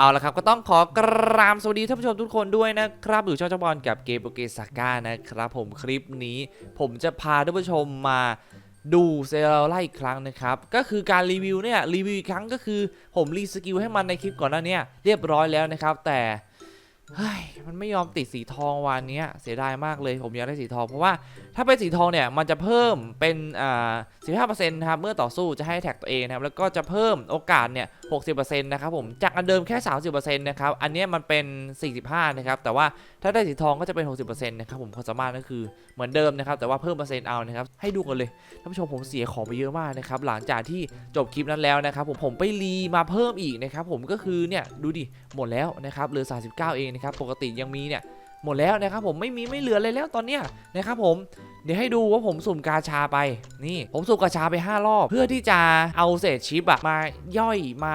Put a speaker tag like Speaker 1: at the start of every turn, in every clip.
Speaker 1: เอาละครับ ก็ต้องขอกราบสวัสดีท่านผู้ชมทุกคนด้วยนะครับอยู่ช่องเจ้าบอลกับเกมโปเกสาก้านะครับ ผมคลิปนี้ผมจะพาท่านผู้ชมมาดูเซลล์ไล่อีกครั้งนะครับ ก็คือการรีวิวเนี่ยรีวิวอีกครั้งก็คือผมรีสกิลให้มันในคลิปก่อนหน้านี้เรียบร้อยแล้วนะครับ แต่ เฮ้ยมันไม่ยอมติดสีทองวันนี้เสียดายมากเลยผมอยากได้สีทองเพราะว่าถ้าเป็นสีทองเนี่ยมันจะเพิ่มเป็นอ่า15%นะครับเมื่อต่อสู้จะให้แท็กตัวเองนะครับแล้วก็จะเพิ่มโอกาสเนี่ย60%นะครับผมจากอันเดิมแค่30%นะครับอันนี้มันเป็น45นะครับแต่ว่าถ้าได้สีทองก็จะเป็น60%นะครับผมความสามารถก็คือเหมือนเดิมนะครับแต่ว่าเพิ่มเปอร์เซ็นต์เอานะครับให้ดูกันเลยท่านผู้ชมผมเสียของไปเยอะมากนะครับหลังจากที่จบคลิปนั้นแล้วนะครับผมผมไปรีมาเพิ่มอีกนะครับผมก็คือเนี่ยดูดิหมดแล้วนะครับเหลือ39เองนะครับปกติยังมีเนี่ยหมดแล้วนะครับผมไม่มีไม่เหลืออะไรแล้วตอนเนี้ยนะครับผมเดี๋ยวให้ดูว่าผมสุ่มกาชาไปนี่ผมสุ่มกาชาไป 5 รอบ เพื่อที่จะเอาเศษชิปอะมาย่อยมา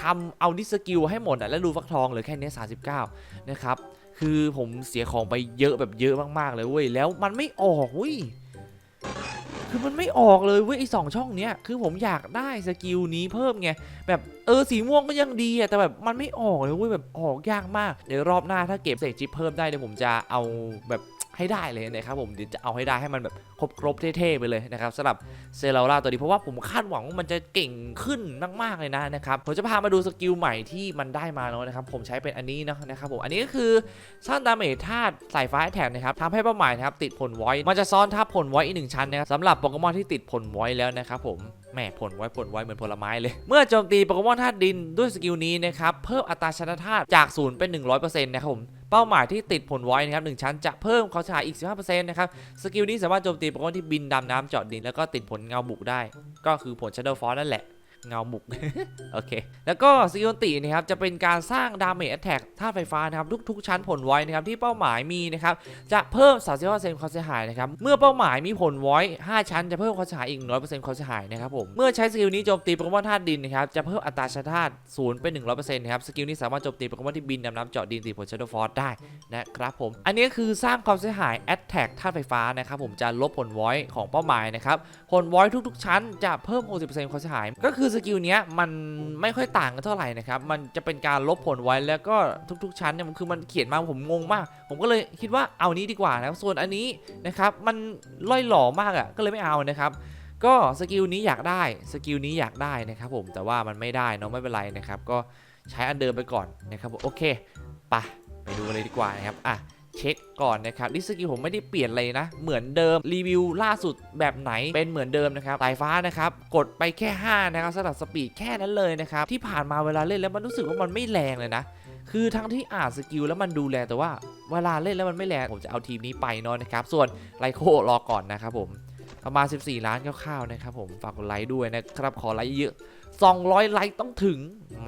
Speaker 1: ทำเอาดิสกิลให้หมดอะแล้วดูฟักทองเหลือแค่เนี้ย39นะครับคือผมเสียของไปเยอะแบบเยอะมากๆเลยเว้ยแล้วมันไม่ออกเว้ย คือมันไม่ออกเลยเว้ยไอสองช่องเนี้ยคือผมอยากได้สกิลนี้เพิ่มไงแบบเออสีม่วงก็ยังดีอะแต่แบบมันไม่ออกเลยเว้ยแบบออกยากมากเดี๋ยวรอบหน้าถ้าเก็บเศษชิปเพิ่มได้เดี๋ยวผมจะเอาแบบ ให้ได้เลยนะครับผมเดี๋ยวจะเอาให้ได้ให้มันแบบครบครบๆเท่ๆไปเลยนะครับสำหรับเซราล่าตัวนี้เพราะว่าผมคาดหวังว่ามันจะเก่งขึ้นมากๆเลยนะนะครับผมจะพามาดูสกิลใหม่ที่มันได้มาเนาะนะครับผมใช้เป็นอันนี้เนาะนะครับผมอันนี้ก็คือสร้างดาเมจธาตุสายฟ้าแท็กนะครับทำให้เป้าหมายนะครับติดผลไว้มันจะซ้อนทับผลไว้อีกหนึ่งชั้นนะครับสำหรับโปเกมอนที่ติดผลไว้แล้วนะครับผม แหม่ผลไว้ผลไว้เหมือนผลไม้เลย เมื่อโจมตีโปเกมอนธาตุดินด้วยสกิลนี้นะครับ เพิ่มอัตราชนะธาตุจาก 0 เป็น 100%นะครับผม เป้าหมายที่ติดผลไว้นะครับหนึ่งชั้นจะเพิ่มความเสียหายอีก 15%นะครับ สกิลนี้สามารถโจมตีโปเกมอนที่บินดำน้ำเจาะดินแล้วก็ติดผลเงาบุกได้ ก็คือผล Shadow Force นั่นแหละ เงาบุก โอเค แล้วก็สกิลตีนะครับจะเป็นการสร้างดาเมจแอตแทกธาตุไฟฟ้านะครับทุกๆชั้นผลไว้นะครับที่เป้าหมายมีนะครับจะเพิ่ม 35%ความเสียหายนะครับเมื่อเป้าหมายมีผลไว้ 5 ชั้นจะเพิ่มความเสียหายอีก 100%ความเสียหายนะครับผมเมื่อใช้สกิลนี้โจมตีโปเกมอนธาตุดินนะครับจะเพิ่มอัตราชนะธาตุ0เป็น 100%นะครับสกิลนี้สามารถโจมตีโปเกมอนที่บินดำน้ำเจาะดินตีผล Shadow Force ได้นะครับผมอันนี้คือสร้างความเสียหาย Attack ธาตุไฟฟ้านะครับผมจะลบผลไว้ของเป้าหมายนะครับผลไว้ทุก ๆ ชั้นจะเพิ่ม 60%ความเสียหายก็คือสกิลเนี้ยมันไม่ค่อยต่างกันเท่าไหร่นะครับ มันจะเป็นการลบผลไว้แล้วก็ทุกๆชั้นเนี่ยมันคือมันเขียนมาผมงงมาก ผมก็เลยคิดว่าเอานี้ดีกว่านะส่วนอันนี้นะครับมันล่อยหล่อมากอะ่ะก็เลยไม่เอานะครับก็สกิลนี้อยากได้สกิลนี้อยากได้นะครับผมแต่ว่ามันไม่ได้เนาะไม่เป็นไรนะครับ ก็ใช้อันเดิมไปก่อนนะครับผมโอเคไปไปดูกันเลยดีกว่านะครับอะ เช็คก่อนนะครับดิสกิลผมไม่ได้เปลี่ยนเลยนะ เหมือนเดิมรีวิวล่าสุดแบบไหนเป็นเหมือนเดิมนะครับสายฟ้านะครับกดไปแค่ 5 นะครับสำหรับสปีดแค่นั้นเลยนะครับที่ผ่านมาเวลาเล่นแล้วมันรู้สึกว่ามันไม่แรงเลยนะคือทั้งที่อ่านสกิลแล้วมันดูแรงแต่ว่าเวลาเล่นแล้วมันไม่แรงผมจะเอาทีมนี้ไปเนอะนะครับ ส่วนไลโครอก่อนนะครับผมประมาณ 14 ล้านคร่าวๆนะครับผมฝากกดไลค์ด้วยนะครับ ขอไลค์เยอะ 200 ไลค์ต้องถึง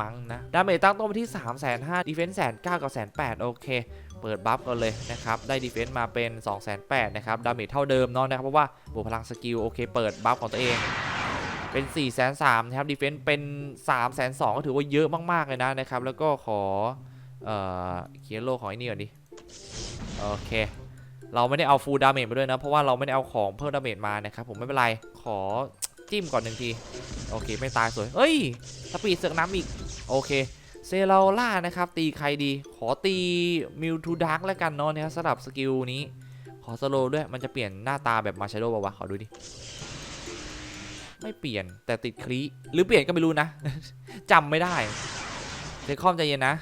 Speaker 1: มั้งนะ ดาเมจตั้งต้นไปที่ 3 5 0 0 0 ดีเฟนส์แสนเก้ากับแสนแปดโอเค เปิดบัฟกันเลยนะครับ ได้ดีเฟนส์มาเป็น 2 8 0 0 0นะครับ ดาเมจเท่าเดิมเนาะนะครับ เพราะว่าบวกพลังสกิลโอเค เปิดบัฟของตัวเอง เป็น 4 3 0 0 0นะครับดีเฟนส์เป็น 3 2 0 0 0ก็ถือว่าเยอะมาก ๆ เลยนะนะครับ แล้วก็ขอเอ่อเคียโลของไอ้นี่ก่อนดิ โอเค เราไม่ได้เอาฟูลดาเมจมาด้วยนะ เพราะว่าเราไม่ได้เอาของเพิ่มดาเมจมานะครับ ผมไม่เป็นไร ขอจิ้มก่อนหนึ่งที โอเค ไม่ตายสวยเอ้ย สปีดเสือกน้ำอีก โอเค เซเลล่านะครับ ตีใครดี ขอตีมิวทูดาร์กแล้วกันเนาะนะครับสำหรับสกิลนี้ ขอสโลด้วย มันจะเปลี่ยนหน้าตาแบบมาชาโดว์ป่าวะ ขอดูดิ ไม่เปลี่ยนแต่ติดคลีหรือเปลี่ยนก็ไม่รู้นะ จำไม่ได้เดคอมใจเย็นนะ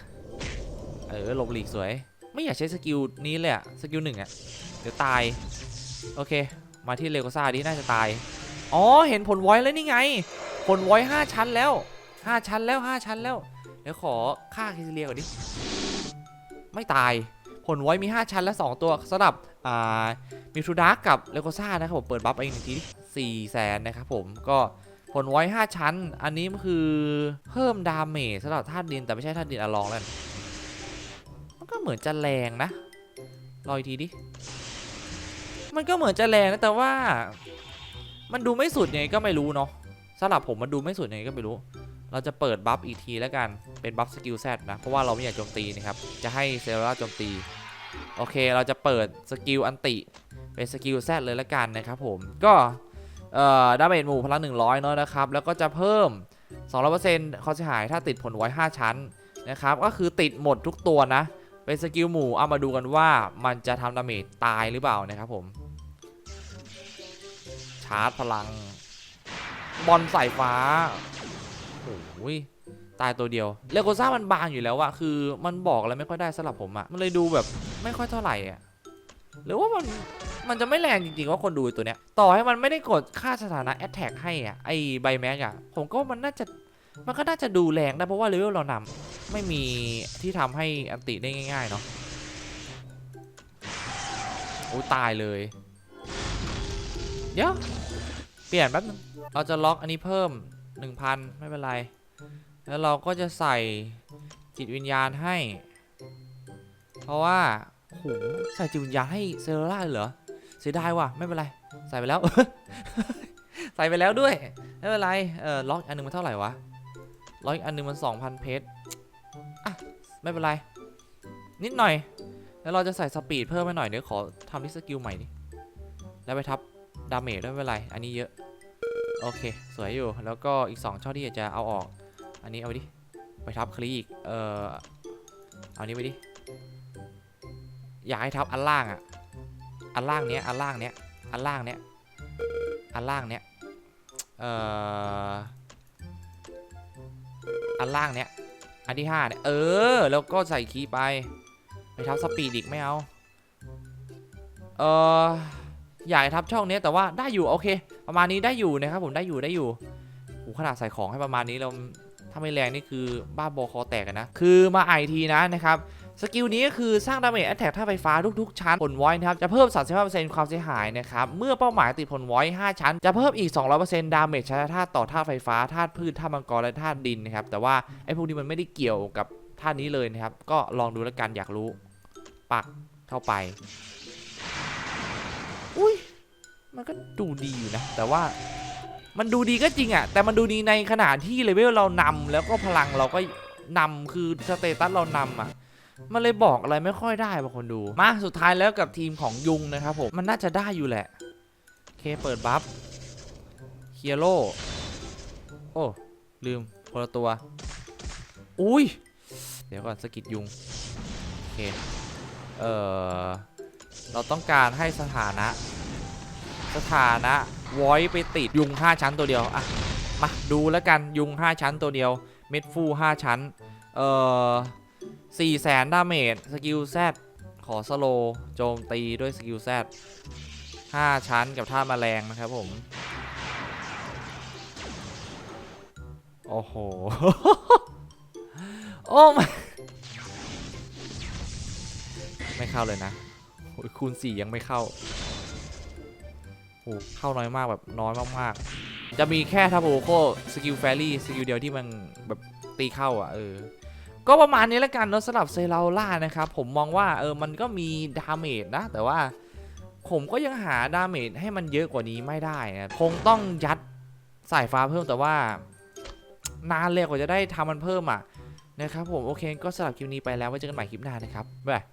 Speaker 1: เออหลบหลีกสวย ไม่อยากใช้สกิลนี้เลยอะสกิลหนึ่งอะเดี๋ยวตาย โอเค มาที่เลโกซ่าดิน่าจะตาย อ๋อ เห็นผลไว้แล้วนี่ไง ผลไว้5ชั้นแล้ว5ชั้นแล้ว5ชั้นแล้ว เดี๋ยวขอฆ่าคิสเลียก่อนดิ ไม่ตาย ผลไว้มี 5 ชั้นและ 2 ตัวสำหรับอ่ามิวทูดาร์กกับเลโกซ่านะครับผมเปิดบัฟไปอีกหนึ่งทีสี่แสนนะครับผมก็ผลไว้ 5 ชั้น อันนี้มันคือเพิ่มดาเมจสำหรับธาตุดินแต่ไม่ใช่ธาตุดินอะลองแล้วมันก็เหมือนจะแรงนะรออีกทีดิ มันก็เหมือนจะแรงนะแต่ว่า มันดูไม่สุดไงก็ไม่รู้เนาะสำหรับผมมันดูไม่สุดไงก็ไม่รู้ เราจะเปิดบัฟอีกทีแล้วกัน เป็นบัฟสกิลแซดนะ เพราะว่าเราไม่อยากโจมตีนะครับ จะให้เซลล่าโจมตี โอเค เราจะเปิดสกิลอันติ เป็นสกิลแซดเลยละกันนะครับผม ก็เอ่อดาเมจหมู่พลัง100เนาะนะครับ แล้วก็จะเพิ่ม 200%ความเสียหายถ้าติดผลไว้ 5 ชั้นนะครับ ก็คือติดหมดทุกตัวนะ เป็นสกิลหมู่เอามาดูกันว่ามันจะทำดาเมจตายหรือเปล่านะครับผม ชาร์จพลัง บอลสายฟ้า โอ้ยตายตัวเดียวเลโกซ่ามันบางอยู่แล้วอะคือมันบอกอะไรไม่ค่อยได้สำหรับผมอะมันเลยดูแบบไม่ค่อยเท่าไหร่อะหรือว่ามันมันจะไม่แรงจริงๆว่าคนดูตัวเนี้ย ต่อให้มันไม่ได้กดค่าสถานะแอตแทกให้อะไอใบแม็กอะผมก็ว่ามันน่าจะมันก็น่าจะดูแรงนะเพราะว่าเลเวลเรานำไม่มีที่ทำให้อันติได้ง่ายๆเนาะโอ้ตายเลย เดี๋ยว เปลี่ยนแป๊บนึงเราจะล็อกอันนี้เพิ่ม 1,000 ไม่เป็นไร แล้วเราก็จะใส่จิตวิญญาณให้ เพราะว่าโอ้โหใส่จิตวิญญาณให้เซลล่าเหรอเสียดายว่ะไม่เป็นไรใส่ไปแล้ว ใส่ไปแล้วด้วยไม่เป็นไรเออล็อกอันหนึงมันเท่าไหร่วะล็อกอันหนึงมัน 2,000 เพชรอะไม่เป็นไร นิดหน่อย แล้วเราจะใส่สปีดเพิ่มไปหน่อยเดี๋ยวขอทำที่สกิลใหม่ดิแล้วไปทับดาเมจด้วยไม่เป็นไร อันนี้เยอะ โอเค สวยอยู่ แล้วก็อีก 2ช่องที่จะเอาออก อันนี้เอาไปดิ ไปทับคลีอีก เออเอานี้ไปดิ อยากให้ทับอันล่างอะอันล่างเนี้ย อันล่างเนี้ย อันล่างเนี้ย อันล่างเนี้ย เอ่อ อันล่างเนี้ย อันที่ห้าเนี่ย เออ แล้วก็ใส่คีย์ไป ไปทับสปีดอีกไม่เอา เอออยากให้ทับช่องเนี้ยแต่ว่าได้อยู่โอเค ประมาณนี้ได้อยู่นะครับผมได้อยู่ได้อยู่โหขนาดใส่ของให้ประมาณนี้เราถ้าไม่แรงนี่คือบ้าบอคอแตกนะ คือมาไอทีนะนะครับสกิลนี้ก็คือสร้างดาเมจแอตแทกท่าไฟฟ้าทุกๆ ชั้นผลไวนะครับ จะเพิ่ม 35%ความเสียหายนะครับ เมื่อเป้าหมายติดผลไว5ชั้น จะเพิ่มอีก 200%ดาเมจใช้ธาตุต่อธาตุไฟฟ้าธาตุพืชธาตุมังกรและธาตุดินนะครับ แต่ว่าไอ้พวกนี้มันไม่ได้เกี่ยวกับธาตุนี้เลยนะครับ ก็ลองดูแล้วกันอยากรู้ ปักเข้าไป มันก็ดูดีอยู่นะ แต่ว่ามันดูดีก็จริงอะแต่มันดูดีในขณะที่เลเวลเรานำแล้วก็พลังเราก็นำคือสเตตัสเรานำอะมันเลยบอกอะไรไม่ค่อยได้บางคนดู มาสุดท้ายแล้วกับทีมของยุงนะครับผมมันน่าจะได้อยู่แหละโอเคเปิดบัฟเคียโรโอ้ลืมคนละตัว อุ้ย เดี๋ยวก่อนสกิดยุงโอเคเออเราต้องการให้สถานะ สถานะวอยไปติดยุง 5 ชั้นตัวเดียว อะ มาดูแล้วกันยุง 5 ชั้นตัวเดียว เม็ดฟู 5 ชั้น เอ่อ4แสนดาเมจสกิลแซดขอสโลโจมตีด้วยสกิลแซด5ชั้นกับท่าแมลงนะครับผม โอ้โห โอ้ไม่ไม่เข้าเลยนะคูณ4ยังไม่เข้า โอ้เข้าน้อยมากแบบน้อยมากๆ จะมีแค่ทับโอโคสกิลแฟรี่สกิลเดียวที่มันแบบตีเข้าอะเออ ก็ประมาณนี้แล้วกันเนอะสำหรับเซราล่านะครับ ผมมองว่าเออมันก็มีดาเมจนะ แต่ว่าผมก็ยังหาดาเมจให้มันเยอะกว่านี้ไม่ได้นะคงต้องยัดสายฟ้าเพิ่มแต่ว่านานเลยกว่าจะได้ทำมันเพิ่มอะนะครับผมโอเคก็สำหรับคลิปนี้ไปแล้วไว้เจอกันใหม่คลิปหน้านะครับบ๊ายบาย